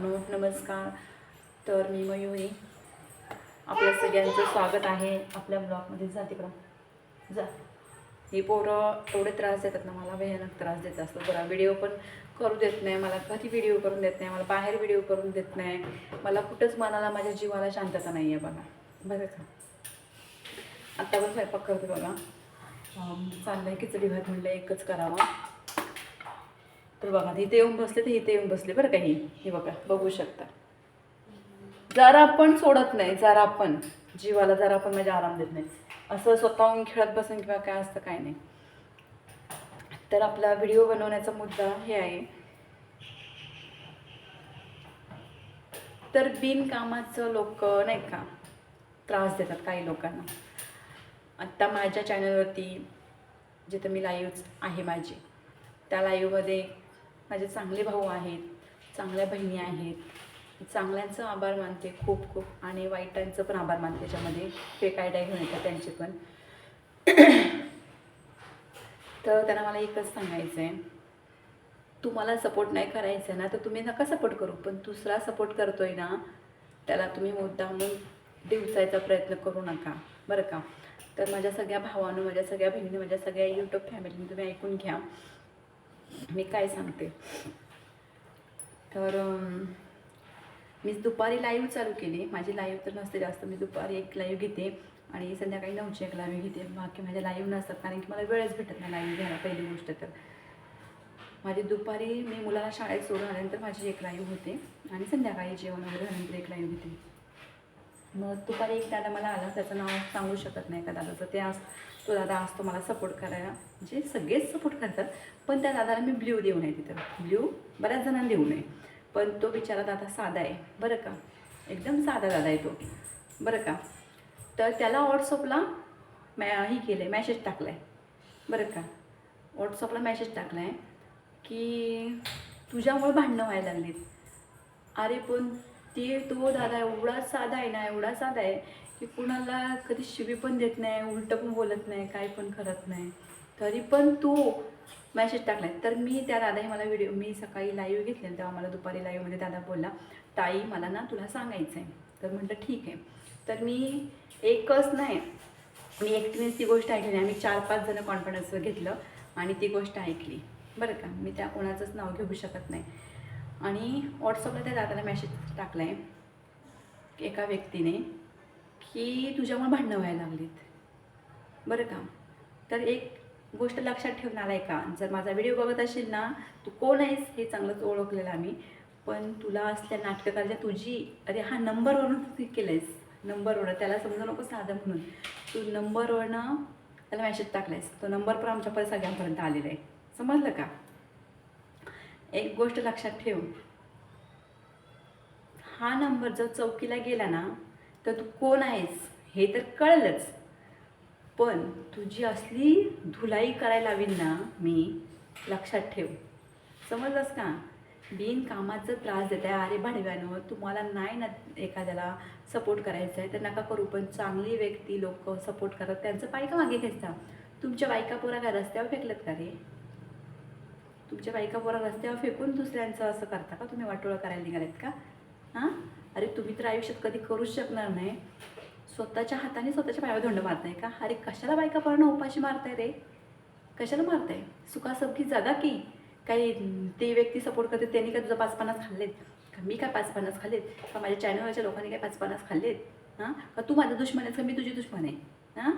मित्रांनो नमस्कार. तर मी मयुरी आपल्या सगळ्यांचं स्वागत आहे आपल्या ब्लॉगमध्ये. जा तिकडं. जा. ही पोरं एवढे त्रास देतात ना मला भयानक त्रास देत असतो बरा व्हिडिओ पण करू देत नाही. मला कधी व्हिडिओ करून देत नाही. मला बाहेर व्हिडिओ करून देत नाही. मला कुठंच मनाला माझ्या जीवाला शांतता नाही आहे बघा. बरं का? आत्ता पण स्वयंपाक करते बघा. चाललं चाललंय खिचडी भात म्हणलं एकच करावा. तर बघा इथे येऊन बसले तर इथे येऊन बसले बरं काही हे. बघा बघू शकता. जरा पण सोडत नाही जरा पण. जीवाला जरा पण माझ्या आराम देत नाही. असं स्वतःहून खेळत बसून किंवा काय असतं काय नाही. तर आपला व्हिडिओ बनवण्याचा मुद्दा हे आहे. तर बिनकामाचं लोक नाही का? त्रास देतात काही लोकांना. आत्ता माझ्या चॅनलवरती जिथं मी लाईव्ह आहे माझी त्या लाईव्हमध्ये माझे चांगले भाऊ आहेत चांगल्या बहिणी आहेत. चांगल्यांचं आभार मानते खूप खूप. आणि वाईटांचं पण आभार मानते त्याच्यामध्ये फेक आयडिया घेऊन येतात त्यांचे पण. तर त्यांना मला एकच सांगायचं आहे तुम्हाला सपोर्ट नाही करायचं ना तर तुम्ही नका सपोर्ट करू. पण दुसरा सपोर्ट करतोय ना त्याला तुम्ही मुद्दामून दिवसायचा प्रयत्न करू नका. बरं का? तर माझ्या सगळ्या भावानं माझ्या सगळ्या बहिणी माझ्या सगळ्या यूट्यूब फॅमिलीने तुम्ही ऐकून घ्या. मी काय सांगते? तर मी दुपारी लाईव्ह चालू केली. माझी लाईव्ह तर नसते जास्त. मी दुपारी एक लाईव्ह घेते आणि संध्याकाळी नऊची एक लाईव्ह घेते. बाकी माझ्या लाईव्ह नसतात कारण की मला वेळच भेटत नाही लाईव्ह घ्यायला पहिली गोष्ट तर. माझी दुपारी मी मुलाला शाळेत सोडून आल्यानंतर माझी एक लाईव्ह होते आणि संध्याकाळी जेवण वगैरे झाल्यानंतर एक लाईव्ह घेते. मग दुपारी एक दादा मला आला त्याचं नाव सांगू शकत नाही का दादाचं ते आज तो दादा असतो मला सपोर्ट करायला. म्हणजे सगळेच सपोर्ट करतात पण त्या दादाला मी ब्ल्यू देऊ नये तिथं. ब्ल्यू बऱ्याच जणांना देऊ नये. पण तो बिचारा दादा साधा आहे. बरं का? एकदम साधा दादा आहे तो. बरं का? तर त्याला व्हॉट्सअपला मॅ ही केलं आहे मॅसेज टाकला आहे बरं का? व्हॉट्सअपला मॅसेज टाकला आहे की तुझ्यामुळे भांडणं व्हायला लागलीत. अरे पण ती तो दादा एवढा साधा आहे ना एवढा साधा आहे की कुणाला कधी शिवी पण देत नाही उलटं पण बोलत नाही काय पण करत नाही. तरी पण तू मॅसेज टाकलाय. तर मी त्या दादाही मला व्हिडिओ मी सकाळी लाईव्ह घेतले तेव्हा मला दुपारी लाईव्हमध्ये दादा बोलला ताई मला ना तुला सांगायचं आहे तर म्हटलं ठीक आहे. तर मी एकच नाही मी एकटीनेच ती गोष्ट ऐकली नाही आम्ही चार पाच जण कॉन्फिडन्सवर घेतलं आणि ती गोष्ट ऐकली. बरं का? मी त्या कोणाचंच नाव घेऊ शकत नाही. आणि व्हॉट्सअपला त्या दादाला मेसेज टाकला आहे एका व्यक्तीने की तुझ्यामुळे भांडणं व्हायला लागलीत. बरं का? तर एक गोष्ट लक्षात ठेवणार आहे का? जर माझा व्हिडिओ बघत असेल ना तू कोण आहेस? हे चांगलंच ओळखलेलं आम्ही. पण तुला असल्या नाटककारच्या तुझी अरे हा नंबरवरून तू केलं आहेस नंबरवरून त्याला समजू नको साधं म्हणून. तू नंबरवरनं त्याला मेसेज टाकलायस. तो नंबर पण आमच्यापर्यंत सगळ्यांपर्यंत आलेला आहे. समजलं का? एक गोष्ट लक्षात ठेव. हा नंबर जर चौकीला गेला ना तर तू कोण आहेस हे तर कळलंच. पण तुझी असली धुलाई करायला हवी ना मी लक्षात ठेव. समजलंस का? बिन कामाचा त्रास देत आहे. अरे भाडव्यानं तुम्हाला नाही ना एखाद्याला सपोर्ट करायचा आहे तर नका करू. पण चांगली व्यक्ती लोक सपोर्ट करत त्यांचं बायका मागे घ्यायचा तुमच्या बायका पोरा काय रस्त्यावर फेकलेत का रे? तुमच्या बायका पोरा रस्त्यावर फेकून दुसऱ्यांचं असं करता का? तुम्ही वाटोळं करायला निघालेत का? हां? अरे तुम्ही तर आयुष्यात कधी करूच शकणार नाही. स्वतःच्या हाताने स्वतःच्या पायावर धोंड मारताय का? अरे कशाला बायका पर्ण उपाशी मारताय रे? कशाला मारताय? सुखासुखी जगा की. काही ते व्यक्ती सपोर्ट करते त्यांनी काय तुझं पाच पन्नास खाल्लेत? का मी काय पाच पन्नास खाल्लेत? का माझ्या चॅनलवरच्या लोकांनी काय पाच पन्नास खाल्लेत? हां? का तू माझा दुश्मन आहेस का मी तुझी दुश्मन आहे? हां?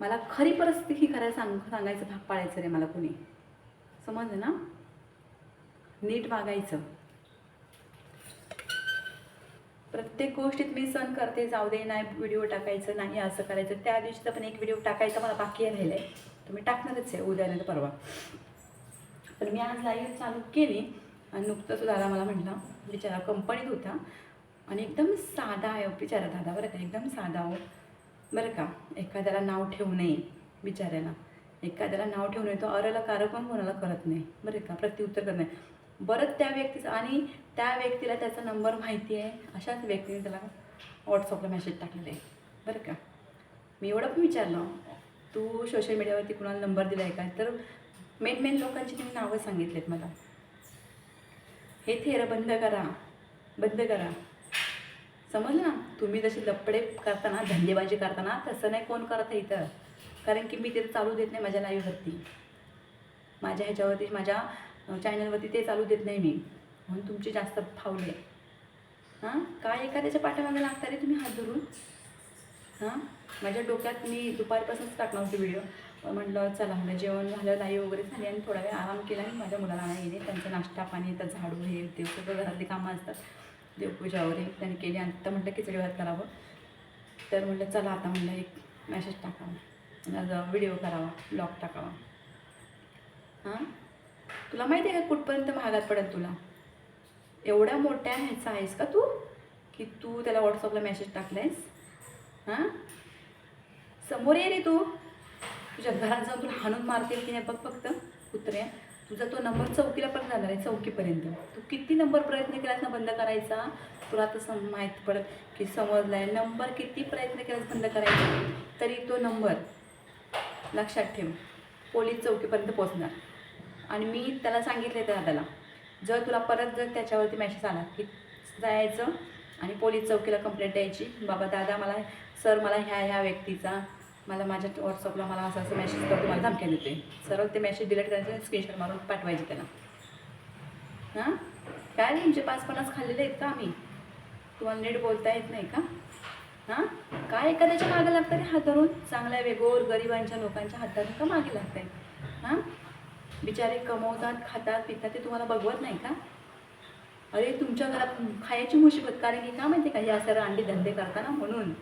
मला खरी परिस्थिती ही करायला सांग सांगायचं भाग पाळायचं रे मला कोणी. समजलं ना? नीट वागायचं. प्रत्येक गोष्टीत मी सण करते जाऊ दे नाही व्हिडिओ टाकायचं नाही असं करायचं. त्या दिवशीचा पण एक व्हिडिओ टाकायचा मला बाकी राहिलं आहे तर मी टाकणारच आहे उद्या नाही परवा. पण मी आज लाईव्ह चालू केली आणि नुकतंच दादा मला म्हटला बिचारा कंपनीत होता. आणि एकदम साधा आहे बिचारा दादा बरं का? एकदम साधा हो. बरं का? एखाद्याला नाव ठेवू नये बिचाऱ्याला. एखाद्याला नाव ठेवून येतो अरेला अरला पण कोणाला करत नाही बरं का? प्रत्युत्तर करत नाही. बरं त्या व्यक्तीचं आणि त्या व्यक्तीला त्याचा नंबर माहिती आहे अशाच व्यक्तीने त्याला व्हॉट्सअपला मेसेज टाकलेला आहे बरं का? मी एवढं पण विचारलं तू सोशल मीडियावरती कुणाला नंबर दिला आहे का तर मेन मेन लोकांची तुम्ही नावं सांगितलेत मला. हे थेर बंद करा बंद करा. समजलं ना? तुम्ही जसे लपडे करताना धंदेबाजी करताना तसं नाही कोण करत आहे इथं. कारण की मी ते चालू देत नाही माझ्या लाईव्हवरती माझ्या ह्याच्यावरती माझ्या चॅनलवरती ते चालू देत नाही मी. म्हणून तुमची जास्त फावले. हां? काय एखाद्याच्या पाठीमागे लागता रे तुम्ही हात धरून? हां? माझ्या डोक्यात मी दुपारपासूनच टाकणार होती व्हिडिओ म्हटलं चला म्हणजे जेवण झालं लाईव्ह वगैरे झाली आणि थोडा वेळ आराम केला आणि माझ्या मुलाला नाही गेले. त्यांचा नाश्ता पाणी तर झाडू हे ते सगळं घरातली कामं असतात. देवपूजा वगैरे त्यांनी केली आणि तर म्हटलं खिचडी भात करावं. तर म्हटलं चला आता म्हटलं एक मॅसेज टाकावा. व्हिडिओ करावा ब्लॉग टाकावा. हां? तुला माहिती आहे का कुठपर्यंत महागात पडेल तुला? एवढ्या मोठ्या ह्याचा आहेस का तू? की तू त्याला व्हॉट्सअपला मेसेज टाकलायस? हां? समोर ये रे तू. तुझ्या घरात जाऊन तुला हाणून मारतील की नाही बघ फक्त. कुत्र्या तुझा तो नंबर चौकीला पण जाणार आहे चौकीपर्यंत. तू किती नंबर प्रयत्न केलास ना बंद करायचा? तुला आता सम माहीत पडत की समजला आहे नंबर किती प्रयत्न केलास बंद करायचा? तरी तो नंबर लक्षात ठेव. पोलीस चौकीपर्यंत पोचणार आणि मी त्याला सांगितले त्या दादाला जर तुला परत जर त्याच्यावरती मॅसेज आला की जायचं आणि पोलीस चौकीला कंप्लेंट द्यायची बाबा दादा मला सर मला ह्या ह्या व्यक्तीचा मला माझ्या व्हॉट्सअपला मला असं असं मेसेज करतो मला धमक्या देते सरळ ते मेसेज डिलीट करायचे स्क्रीनशॉट मारून पाठवायचे त्याला. हां? काय रे, तुमचे पाच पन्नास खाल्लेले आहेत का आम्ही? तुम्हाला नीट बोलता येत नाही का? हां? काय एखाद्याच्या मागे लागतं रे हात चांगल्या वेगोर गरिबांच्या लोकांच्या हातात का मागे लागत आहे हां? बिचारे कमवतात खातात पितात ते तुम्हाला बघवत नाही का? अरे तुमच्या घरात खायची मुशिबत कारण की का माहिती का? हे असं रांडी धंदे करताना म्हणून.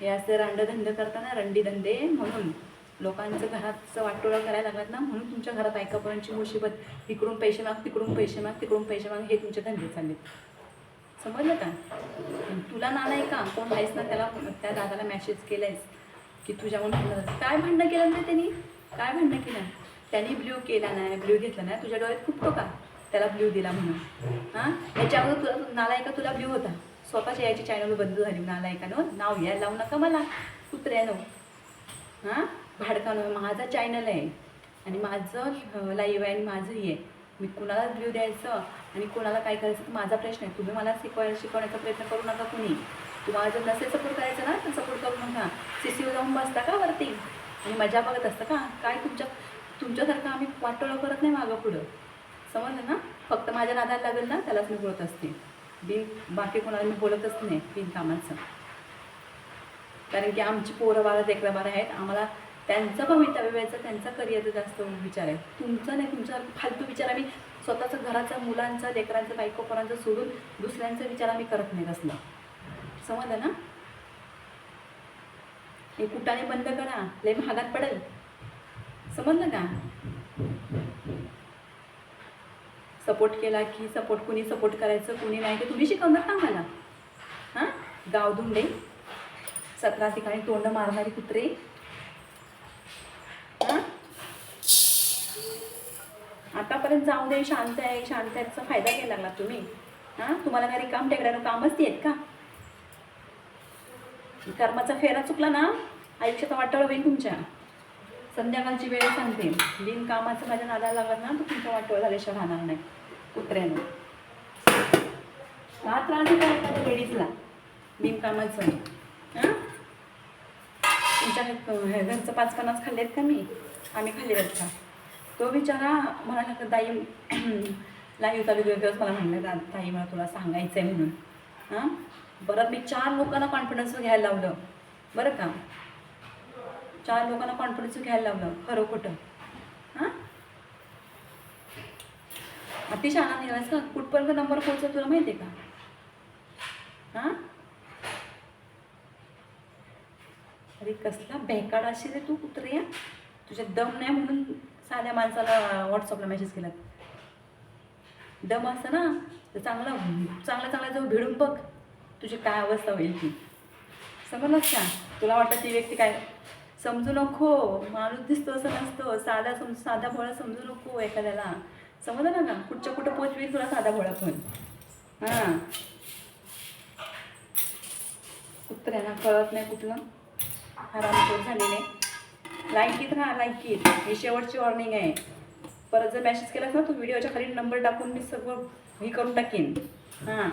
हे असं रांडधंदे करताना रंडी धंदे म्हणून. लोकांचं घराचं वाटोळा करायला लागलात ना म्हणून तुमच्या घरात ऐकापर्यंतची मुशिबत इकडून पैसे माग तिकडून पैसे माग तिकडून पैसे माग हे तुमचे धंदे चाललेत. समजलं का? तुला तुला आहे का? कोण आहेस ना त्याला त्या दादाला मेसेज केलायस की तुझ्याहून भांडण काय भांडणं केलं नाही त्यांनी? काय भांडणं केलं? त्यांनी ब्ल्यू केला नाही ब्ल्यू घेतला नाही. तुझ्या डोळ्यात खूप का? त्याला ब्ल्यू दिला म्हणून. हां? याच्यावर तुला नालायका तुला ब्ल्यू होता? स्वतःच्या याची चॅनल बंद झाली. नालायकानं नाव यायला लावू नका मला. कुत्र्यानं. हां? भाडकानं माझा चॅनल आहे. आणि माझं लाईव्ह आहे आणि माझंही आहे. मी कुणाला व्ह्यू द्यायचं आणि कुणाला काय करायचं माझा प्रश्न आहे. तुम्ही मला शिकवाय शिकवण्याचा प्रयत्न करू नका कुणी. तुम्हाला जर नसेल सपोर्ट करायचं ना तर सपोर्ट करू नका सी सी जाऊन बसता का वरती? आणि मजा बघत असतं का? काय तुमच्या तुमच्यासारखं आम्ही वाटोळं करत नाही मागं पुढं. समजलं ना? फक्त माझ्या नादाला लागेल ना त्यालाच मी बोलत असते. बिन बाकी कोणाला मी बोलतच नाही बिनकामाचं कारण की आमची पोरं बारा देखला बारा आहेत. आम्हाला त्यांचं भवितव्य व्हायचं त्यांचा करिअरचा जास्त विचार आहे. तुमचा नाही तुमचा फालतू विचार आम्ही स्वतःचा घराचा मुलांचा लेकरांचा बायकोपरांचा सोडून दुसऱ्यांचा विचार आम्ही करत नाही कसला समजलं ना? हे कुटाने बंद करा लय महागात पडेल. समजलं का? सपोर्ट केला की सपोर्ट कुणी सपोर्ट करायचं कुणी नाही ते तुम्ही शिकवणार का मला हां? गावधुंडे सतरा ठिकाणी तोंड मारणारी कुत्रे आतापर्यंत जाऊ दे शांत आहे शांत आहे फायदा घ्यायला लागला तुम्ही. हां? तुम्हाला घरी काम टेकड्यानं कामच देत का? कर्माचा फेरा चुकला ना आयुष्यात वाटळ होईल तुमच्या. संध्याकाळची वेळ सांगते बिन कामाचं माझ्या नादाला लागत ना तर तुमचा वाटोळ झाल्याशिवाय राहणार नाही कुत्र्यानं. का त्रास होता एखाद्या लेडीजला? बिनकामाचं हां? तुमच्या घरचं पाच पन्नास खाल्लेत का मी? आम्ही खाल्ले आहेत का? तो बिचारा म्हणाला तर ताई लाईव्ह चालू दिवस मला म्हणलं का ताई मला तुला सांगायचं आहे म्हणून. हां? परत मी चार लोकांना कॉन्फिडन्स घ्यायला लावलं. बरं का? चार लोकांना कॉन्फिडन्स घ्यायला लावलं खरं खोटं. हां? अतिशय आनंद निघालास का कुठपर्यंत नंबर पोहोचला तुला माहिती आहे का? हां? अरे कसला बेकाड अशी रे तू कुत्रे तुझ्या दम नाही म्हणून साध्या माणसाला व्हॉट्सअपला मेसेज केला दम असं ना तर चांगला चांगला चांगला जाऊन भिडून बघ तुझी काय अवस्था होईल ती. समजलंच का? तुला वाटतं ती व्यक्ती काय? समजू नको माणूस दिसतो असं नसतं साधा सम साधा भोळा समजू नको एखाद्याला. समजलं ना का कुठच्या कुठं पोचवेल तुला साधा भोळा पण. हां. कुत्र्यांना कळत नाही कुठलं. हरामखोर झालेले. लाईकीत राहा लाईकीत. ही शेवटची वॉर्निंग आहे. परत जर मेसेज केलास ना तू व्हिडिओच्या खाली नंबर टाकून मी सगळं हे करून टाकीन. हां.